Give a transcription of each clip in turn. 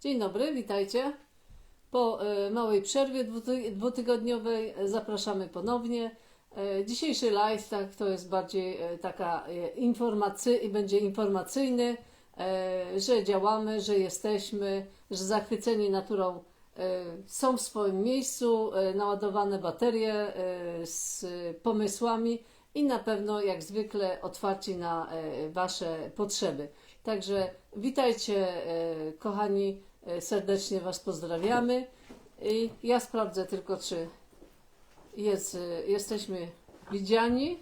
Dzień dobry, witajcie. Po e, małej przerwie dwuty- dwutygodniowej e, zapraszamy ponownie. E, Dzisiejszy live tak, to jest bardziej taka informacy i będzie informacyjny, że działamy, że jesteśmy, że zachwyceni naturą są w swoim miejscu, naładowane baterie z pomysłami i na pewno jak zwykle otwarci na Wasze potrzeby. Także witajcie kochani, serdecznie Was pozdrawiamy i ja sprawdzę tylko czy jest, e, jesteśmy widziani.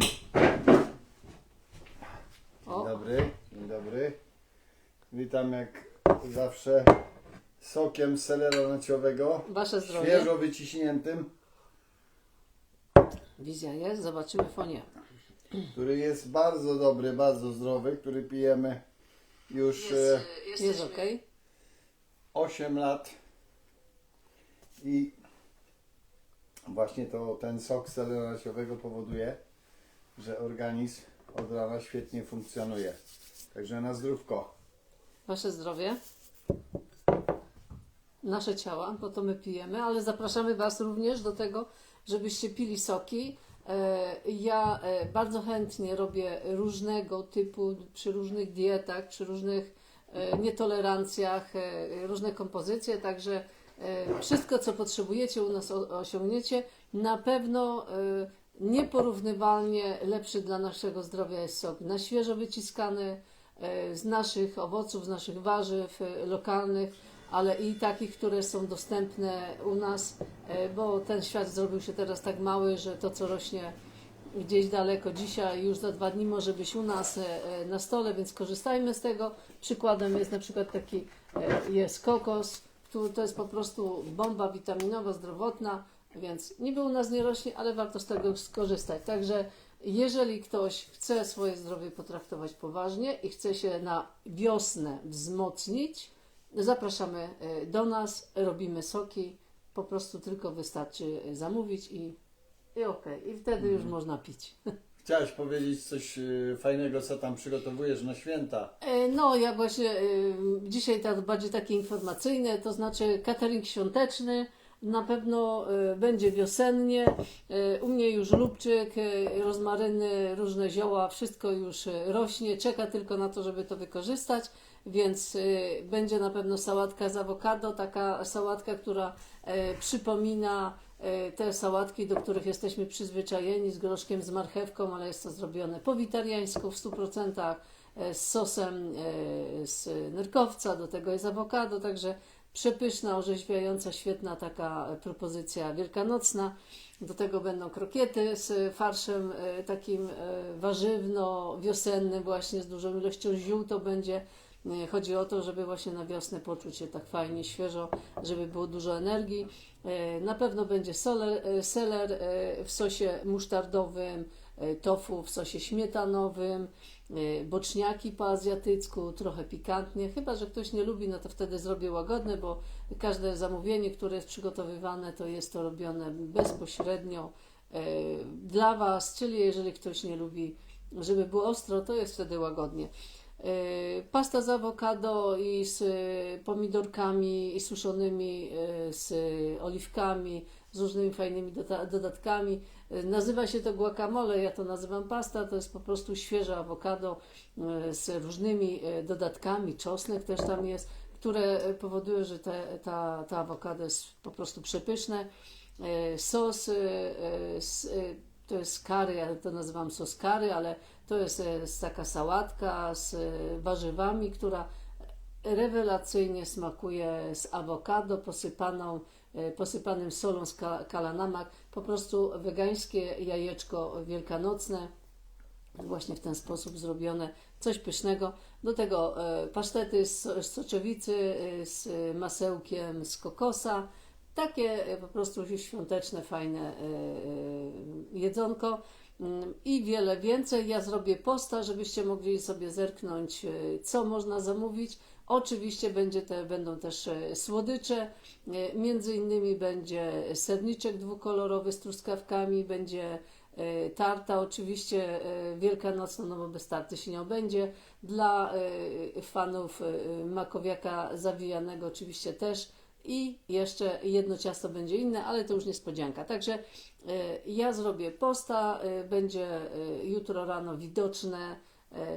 Dzień O, dobry, dzień dobry. Witam jak zawsze sokiem selera nacjowego, Wasze zdrowie. świeżo wyciśniętym, Wizja jest, zobaczymy fonie. który jest bardzo dobry, bardzo zdrowy, który pijemy już e, Jest ok. 8 lat i właśnie to ten sok selera nacjowego powoduje, że organizm od rana świetnie funkcjonuje. Także na zdrówko. Wasze zdrowie. Nasze ciała, bo to my pijemy, ale zapraszamy Was również do tego, żebyście pili soki. E, Ja e, bardzo chętnie robię różnego typu, przy różnych dietach, przy różnych nietolerancjach, e, różne kompozycje, także e, wszystko, co potrzebujecie u nas osiągniecie. Na pewno e, nieporównywalnie lepszy dla naszego zdrowia jest sok na świeżo wyciskany, e, z naszych owoców, z naszych warzyw e, lokalnych, ale i takich, które są dostępne u nas, e, bo ten świat zrobił się teraz tak mały, że to, co rośnie gdzieś daleko dzisiaj, już za dwa dni może być u nas e, e, na stole, więc korzystajmy z tego. Przykładem jest na przykład taki, e, jest kokos, który to jest po prostu bomba witaminowa, zdrowotna, więc niby u nas nie rośnie, ale warto z tego skorzystać. Także jeżeli ktoś chce swoje zdrowie potraktować poważnie i chce się na wiosnę wzmocnić, zapraszamy do nas, robimy soki, po prostu tylko wystarczy zamówić i, i okej, i wtedy już można pić. Chciałeś powiedzieć coś e, fajnego, co tam przygotowujesz na święta. E, No, ja właśnie y, dzisiaj tak bardziej takie informacyjne, to znaczy catering świąteczny. Na pewno y, będzie wiosennie. Y, U mnie już lubczyk, y, rozmaryny, różne zioła, wszystko już y, rośnie. Czeka tylko na to, żeby to wykorzystać. Więc y, będzie na pewno sałatka z awokado, taka sałatka, która e, przypomina e, te sałatki, do których jesteśmy przyzwyczajeni, z groszkiem, z marchewką, ale jest to zrobione po witariańsku w 100%, e, z sosem e, z nerkowca, do tego jest awokado, także przepyszna, orzeźwiająca, świetna taka e, propozycja wielkanocna. Do tego będą krokiety z farszem e, takim e, warzywno-wiosennym, właśnie z dużą ilością ziół to będzie. Chodzi o to, żeby właśnie na wiosnę poczuć się tak fajnie, świeżo, żeby było dużo energii. E, Na pewno będzie soler, e, seler e, w sosie musztardowym, tofu w sosie śmietanowym, boczniaki po azjatycku, trochę pikantnie. Chyba, że ktoś nie lubi, no to wtedy zrobię łagodne, bo każde zamówienie, które jest przygotowywane, to jest to robione bezpośrednio dla Was, czyli jeżeli ktoś nie lubi, żeby było ostro, to jest wtedy łagodnie. E, Pasta z awokado i z e, pomidorkami i suszonymi, e, z oliwkami, z różnymi fajnymi doda- dodatkami. Nazywa się to guacamole, ja to nazywam pasta, to jest po prostu świeże awokado z różnymi dodatkami, czosnek też tam jest, które powodują, że te, ta, ta awokado jest po prostu przepyszne. Sos, e, to jest curry, ja to nazywam sos curry, ale to jest, e, taka sałatka z e, warzywami, która rewelacyjnie smakuje z awokado posypaną, e, posypanym solą z ka- kalanamak. Po prostu wegańskie jajeczko wielkanocne, właśnie w ten sposób zrobione, coś pysznego. Do tego pasztety z, soczewicy, z masełkiem z kokosa. Takie e, po prostu świąteczne, fajne e, e, jedzonko Mm, i wiele więcej. Ja zrobię posta, żebyście mogli sobie zerknąć, co można zamówić. Oczywiście będzie te, będą też słodycze, między innymi będzie serniczek dwukolorowy z truskawkami, będzie tarta oczywiście wielkanocna, no bo bez tarty się nie obędzie. Dla fanów makowiaka zawijanego oczywiście też. I jeszcze jedno ciasto będzie inne, ale to już niespodzianka. Także e, ja zrobię posta, e, będzie e, jutro rano widoczne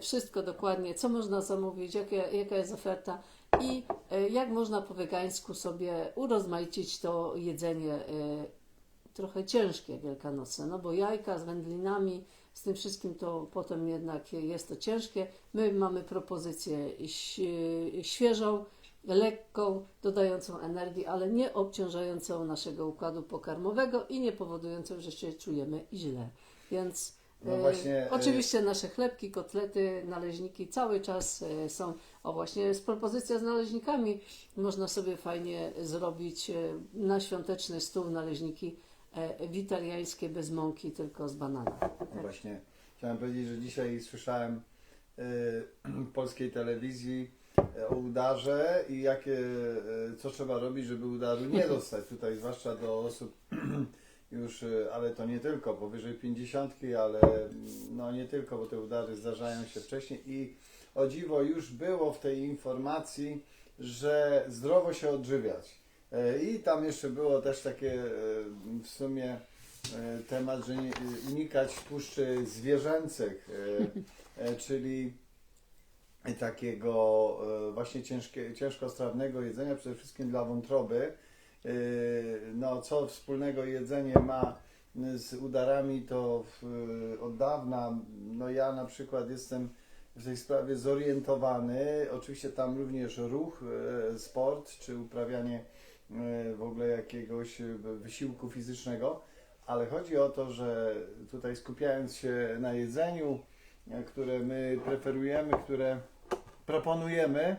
wszystko dokładnie, co można zamówić, jaka jest oferta i jak można po wegańsku sobie urozmaicić to jedzenie trochę ciężkie wielkanocne, no bo jajka z wędlinami, z tym wszystkim to potem jednak jest to ciężkie. My mamy propozycję świeżą, lekką, dodającą energii, ale nie obciążającą naszego układu pokarmowego i nie powodującą, że się czujemy źle. Więc No e, właśnie, e, oczywiście nasze chlebki, kotlety, naleźniki cały czas e, są. O właśnie jest propozycja z naleźnikami. Można sobie fajnie zrobić na świąteczny stół naleźniki witaliańskie bez mąki, tylko z banana. No Właśnie chciałem powiedzieć, że dzisiaj słyszałem y, w polskiej telewizji o udarze i jakie, y, co trzeba robić, żeby udaru nie dostać. Tutaj zwłaszcza do osób już, y, ale to nie tylko, powyżej 50, ale mm, no nie tylko, bo te udary zdarzają się wcześniej i o dziwo już było w tej informacji, że zdrowo się odżywiać. E, I tam jeszcze było też takie e, w sumie e, temat, że unikać tłuszczy zwierzęcych, e, e, czyli takiego e, właśnie ciężkie, ciężkostrawnego jedzenia, przede wszystkim dla wątroby. E, No, co wspólnego jedzenie ma z udarami, to od dawna, no ja na przykład jestem w tej sprawie zorientowany. Oczywiście tam również ruch, e, sport, czy uprawianie w ogóle jakiegoś wysiłku fizycznego, ale chodzi o to, że tutaj skupiając się na jedzeniu, które my preferujemy, które proponujemy,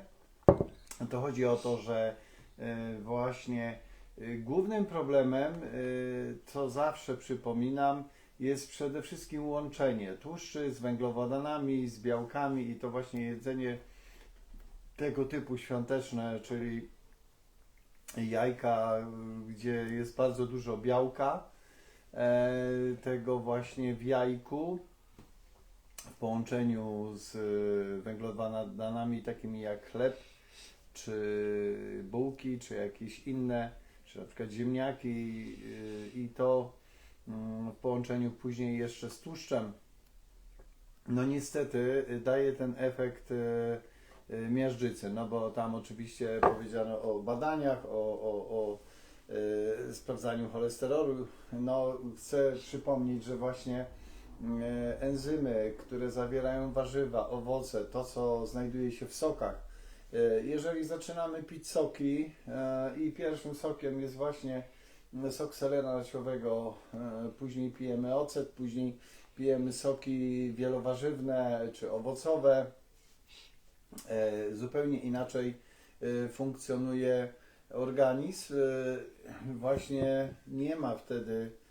to chodzi o to, że e, właśnie e, głównym problemem, e, co zawsze przypominam, jest przede wszystkim łączenie tłuszczy z węglowodanami, z białkami i to właśnie jedzenie tego typu świąteczne, czyli jajka, gdzie jest bardzo dużo białka, tego właśnie w jajku w połączeniu z y, węglowodanami takimi jak chleb, czy bułki, czy jakieś inne, czy na przykład ziemniaki y, i to mm, w połączeniu później jeszcze z tłuszczem, no niestety y, daje ten efekt miażdżycy, no bo tam oczywiście powiedziano o badaniach, o, o, o sprawdzaniu cholesterolu. No chcę przypomnieć, że właśnie enzymy, które zawierają warzywa, owoce, to co znajduje się w sokach, y, jeżeli zaczynamy pić soki y, i pierwszym sokiem jest właśnie sok selera nasiowego, e, później pijemy ocet, później pijemy soki wielowarzywne czy owocowe. E, Zupełnie inaczej e, funkcjonuje organizm. E, Właśnie nie ma wtedy e,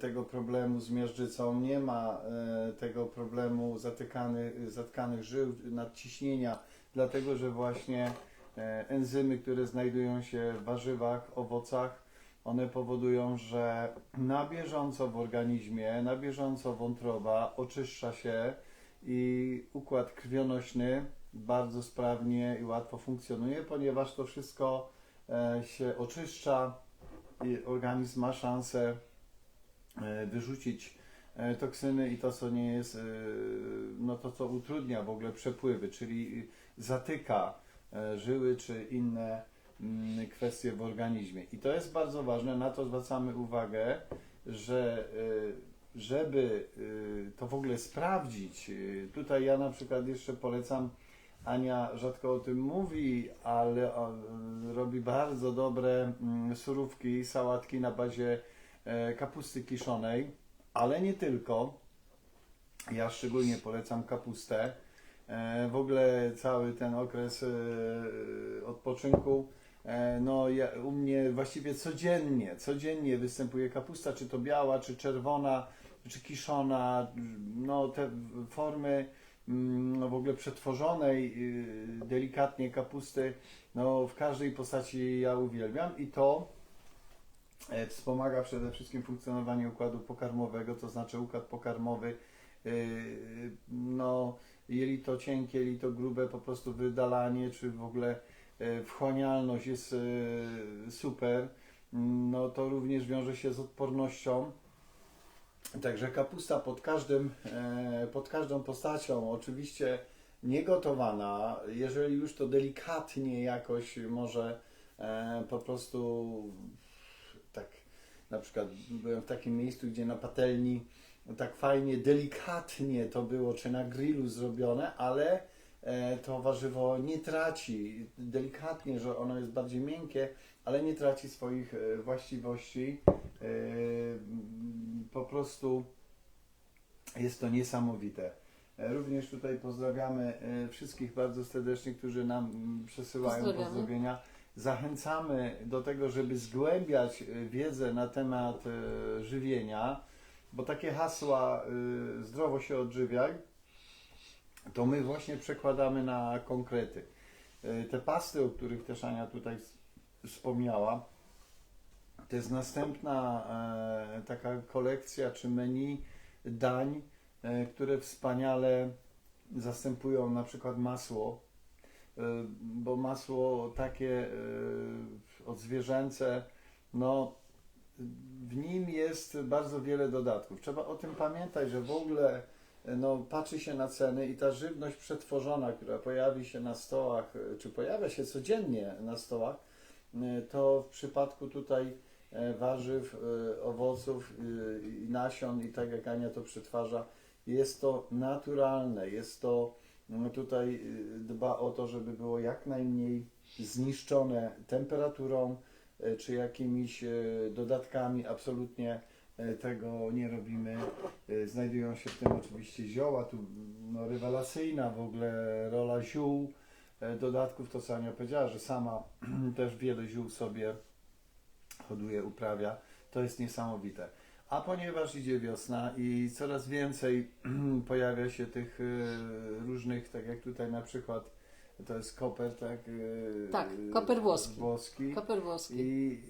tego problemu z miażdżycą, nie ma e, tego problemu zatykany, zatkanych żył, nadciśnienia, dlatego że właśnie e, enzymy, które znajdują się w warzywach, owocach, one powodują, że na bieżąco w organizmie, na bieżąco wątroba oczyszcza się i układ krwionośny bardzo sprawnie i łatwo funkcjonuje, ponieważ to wszystko e, się oczyszcza i organizm ma szansę e, wyrzucić e, toksyny i to, co nie jest, e, no to, co utrudnia w ogóle przepływy, czyli zatyka e, żyły czy inne mm, kwestie w organizmie. I to jest bardzo ważne, na to zwracamy uwagę, że żeby to w ogóle sprawdzić, tutaj ja na przykład jeszcze polecam, Ania rzadko o tym mówi, ale robi bardzo dobre mm, surówki, sałatki na bazie e, kapusty kiszonej, ale nie tylko. Ja szczególnie polecam kapustę. E, W ogóle cały ten okres e, odpoczynku, e, no ja, u mnie właściwie codziennie, codziennie występuje kapusta, czy to biała, czy czerwona, czy kiszona, no te formy mm, no w ogóle przetworzonej y, delikatnie kapusty, no w każdej postaci ja uwielbiam i to E, Wspomaga przede wszystkim funkcjonowanie układu pokarmowego, to znaczy układ pokarmowy, yy, no jelito cienkie, jelito grube, po prostu wydalanie, czy w ogóle e, wchłanialność jest e, super. No to również wiąże się z odpornością. Także kapusta pod każdym, e, pod każdą postacią, oczywiście niegotowana, jeżeli już to delikatnie jakoś może e, po prostu na przykład byłem w takim miejscu, gdzie na patelni tak fajnie, delikatnie to było, czy na grillu zrobione, ale e, to warzywo nie traci, delikatnie, że ono jest bardziej miękkie, ale nie traci swoich e, właściwości. E, Po prostu jest to niesamowite. Również tutaj pozdrawiamy wszystkich bardzo serdecznie, którzy nam mm, przesyłają pozdrowienia. Zachęcamy do tego, żeby zgłębiać e, wiedzę na temat e, żywienia, bo takie hasła e, zdrowo się odżywiaj, to my właśnie przekładamy na konkrety. Te pasty, o których też Ania tutaj wspomniała, to jest następna taka kolekcja czy menu dań, które wspaniale zastępują na przykład masło, bo masło takie e, odzwierzęce, no w nim jest bardzo wiele dodatków. Trzeba o tym pamiętać, że w ogóle no, patrzy się na ceny i ta żywność przetworzona, która pojawi się na stołach, czy pojawia się codziennie na stołach, e, to w przypadku tutaj e, warzyw, e, owoców e, i nasion i tak jak Ania to przetwarza, jest to naturalne, jest to tutaj e, dba o to, żeby było jak najmniej zniszczone temperaturą e, czy jakimiś e, dodatkami, absolutnie tego nie robimy. Znajdują się w tym oczywiście zioła, tu no, rewelacyjna w ogóle rola ziół, dodatków, to co Ania powiedziała, że sama też wiele ziół sobie hoduje, uprawia, to jest niesamowite. A ponieważ idzie wiosna i coraz więcej pojawia się tych e, różnych, tak jak tutaj na przykład, to jest koper, tak? e, Tak, koper włoski. włoski. Koper włoski. I,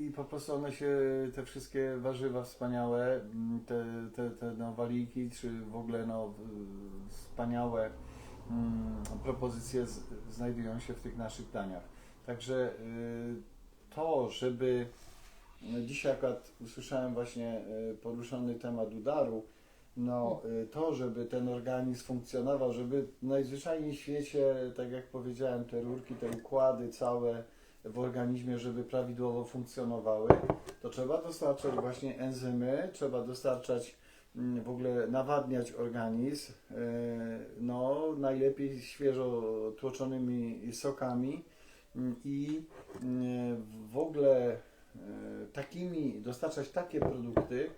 I po prostu one się, te wszystkie warzywa wspaniałe, mm, te, te, te no, waliki, czy w ogóle no, wspaniałe mm, propozycje z, znajdują się w tych naszych daniach. Także y, to, żeby dzisiaj akurat usłyszałem właśnie y, poruszony temat udaru, no y, to, żeby ten organizm funkcjonował, żeby najzwyczajniej w świecie, tak jak powiedziałem, te rurki, te układy całe w organizmie, żeby prawidłowo funkcjonowały, to trzeba dostarczać właśnie enzymy, trzeba dostarczać mm, w ogóle nawadniać organizm, e, no najlepiej świeżo tłoczonymi sokami mm, i mm, w ogóle e, takimi, dostarczać takie produkty,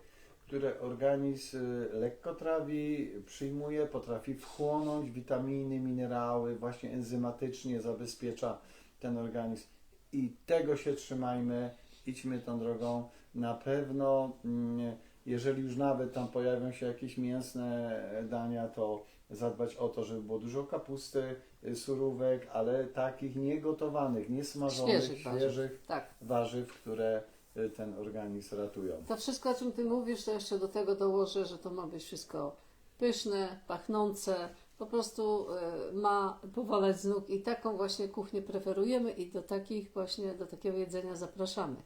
które organizm e, lekko trawi, przyjmuje, potrafi wchłonąć witaminy, minerały, właśnie enzymatycznie zabezpiecza ten organizm. I tego się trzymajmy, idźmy tą drogą. Na pewno, mm, jeżeli już nawet tam pojawią się jakieś mięsne dania, to zadbać o to, żeby było dużo kapusty, y, surówek, ale takich niegotowanych, niesmażonych, Świeżych warzyw. świeżych Tak. warzyw, które y, ten organizm ratują. To wszystko, o czym Ty mówisz, to jeszcze do tego dołożę, że to ma być wszystko pyszne, pachnące, po prostu y, ma powalać z nóg i taką właśnie kuchnię preferujemy i do takich właśnie, do takiego jedzenia zapraszamy.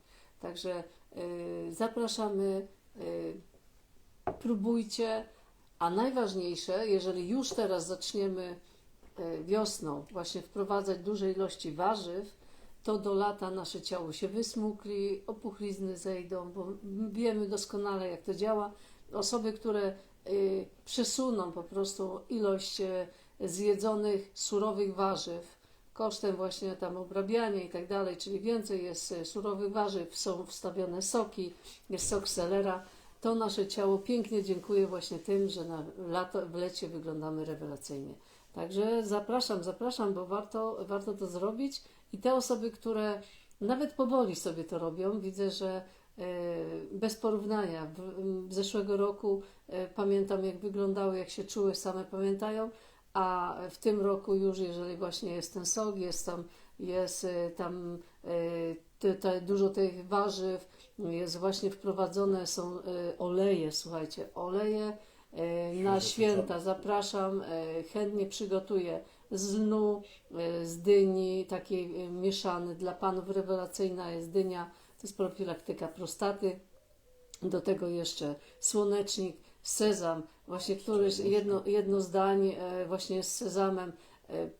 Także zapraszamy, próbujcie, a najważniejsze, jeżeli już teraz zaczniemy y, wiosną właśnie wprowadzać duże ilości warzyw, to do lata nasze ciało się wysmukli, opuchlizny zejdą, bo wiemy doskonale, jak to działa. Osoby, które y, przesuną po prostu ilość y, zjedzonych surowych warzyw kosztem właśnie tam obrabiania i tak dalej, czyli więcej jest surowych warzyw, są wstawione soki, jest sok selera, to nasze ciało pięknie dziękuję właśnie tym, że na lato, w lecie wyglądamy rewelacyjnie. Także zapraszam, zapraszam, bo warto, warto to zrobić. I te osoby, które nawet powoli sobie to robią, widzę, że e, bez porównania. W, zeszłego roku e, pamiętam, jak wyglądały, jak się czuły, same pamiętają, a w tym roku już, jeżeli właśnie jest ten sok, jest tam, jest y, tam y, te, te, dużo tych warzyw, jest właśnie wprowadzone są y, oleje, słuchajcie, oleje na święta. Zapraszam, chętnie przygotuję z lnu, z dyni, takiej mieszany. Dla panów rewelacyjna jest dynia, to jest profilaktyka prostaty. Do tego jeszcze słonecznik, sezam, właśnie któryś jedno, jedno zdań e, właśnie z sezamem e,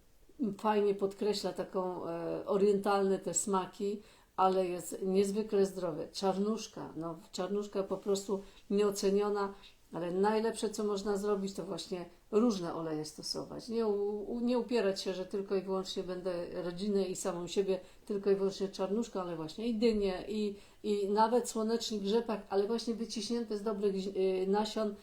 fajnie podkreśla taką e, orientalne te smaki, ale jest niezwykle zdrowy. Czarnuszka, no czarnuszka po prostu nieoceniona, ale najlepsze co można zrobić to właśnie różne oleje stosować. Nie, u- nie upierać się, że tylko i wyłącznie będę rodzinę i samą siebie tylko i wyłącznie czarnuszką, ale właśnie i dynię, i, i nawet słonecznik rzepak, ale właśnie wyciśnięty z dobrych y, nasion.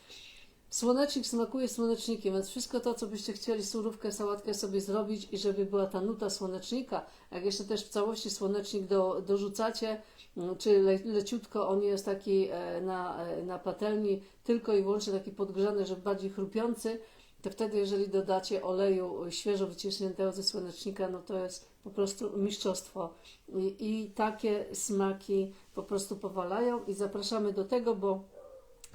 Słonecznik smakuje słonecznikiem, więc wszystko to, co byście chcieli, surówkę, sałatkę sobie zrobić i żeby była ta nuta słonecznika, jak jeszcze też w całości słonecznik do, dorzucacie, mm, czy le, leciutko on jest taki e, na, e, na patelni, tylko i wyłącznie taki podgrzany, żeby bardziej chrupiący, to wtedy jeżeli dodacie oleju świeżo wyciśniętego ze słonecznika, no to jest po prostu mistrzostwo. I, I takie smaki po prostu powalają i zapraszamy do tego, bo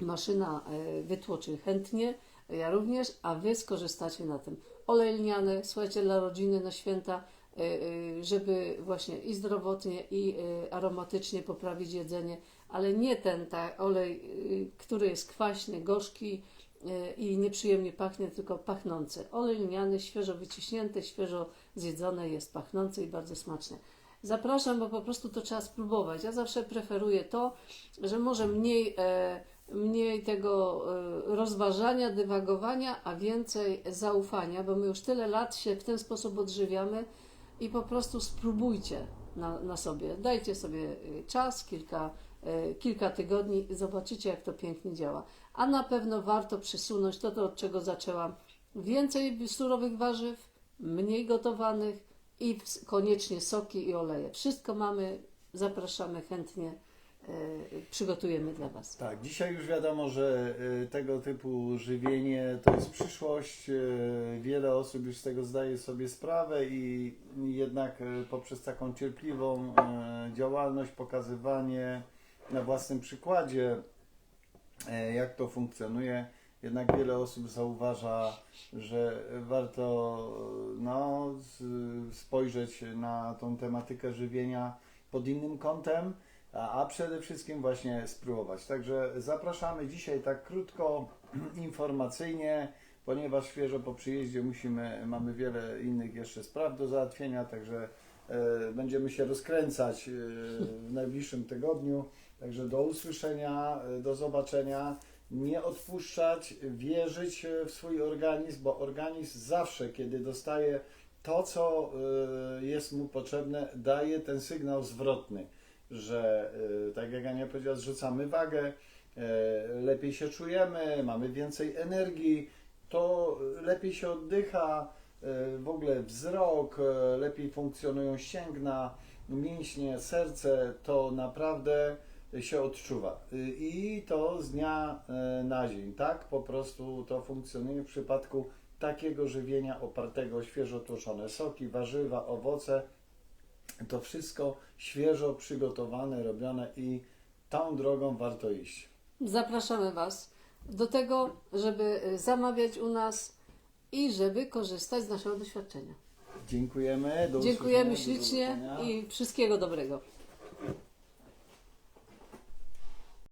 maszyna e, wytłoczy chętnie, ja również, a Wy skorzystacie na tym. Olej lniany, słuchajcie, dla rodziny na święta, e, e, żeby właśnie i zdrowotnie, i e, aromatycznie poprawić jedzenie, ale nie ten ta olej, e, który jest kwaśny, gorzki e, i nieprzyjemnie pachnie, tylko pachnący. Olej lniany, świeżo wyciśnięty, świeżo zjedzone jest pachnący i bardzo smaczny. Zapraszam, bo po prostu to trzeba spróbować. Ja zawsze preferuję to, że może mniej, e, mniej tego e, rozważania, dywagowania, a więcej zaufania, bo my już tyle lat się w ten sposób odżywiamy i po prostu spróbujcie na, na sobie. Dajcie sobie e, czas, kilka, e, kilka tygodni zobaczycie, jak to pięknie działa. A na pewno warto przysunąć to, to od czego zaczęłam. Więcej surowych warzyw, mniej gotowanych i koniecznie soki i oleje. Wszystko mamy, zapraszamy chętnie, e, przygotujemy dla Was. Tak, dzisiaj już wiadomo, że y, tego typu żywienie to jest przyszłość. Wiele osób już z tego zdaje sobie sprawę i jednak poprzez taką cierpliwą działalność, pokazywanie na własnym przykładzie, e, jak to funkcjonuje, jednak wiele osób zauważa, że warto no, spojrzeć na tą tematykę żywienia pod innym kątem, a, a przede wszystkim właśnie spróbować. Także zapraszamy dzisiaj tak krótko, informacyjnie, ponieważ świeżo po przyjeździe musimy, mamy wiele innych jeszcze spraw do załatwienia, także e, będziemy się rozkręcać e, w najbliższym tygodniu. Także do usłyszenia, e, do zobaczenia. Nie odpuszczać, wierzyć e, w swój organizm, bo organizm zawsze, kiedy dostaje to, co e, jest mu potrzebne, daje ten sygnał zwrotny, że tak jak Ania powiedziała, zrzucamy wagę, lepiej się czujemy, mamy więcej energii, to lepiej się oddycha, w ogóle wzrok, lepiej funkcjonują ścięgna, mięśnie, serce, to naprawdę się odczuwa. Y, I to z dnia e, na dzień. Tak po prostu to funkcjonuje w przypadku takiego żywienia opartego o świeżo tłoczone soki, warzywa, owoce. To wszystko świeżo przygotowane, robione i tą drogą warto iść. Zapraszamy Was do tego, żeby e, zamawiać u nas i żeby korzystać z naszego doświadczenia. Dziękujemy. Do Dziękujemy do ślicznie zobaczenia. i wszystkiego dobrego.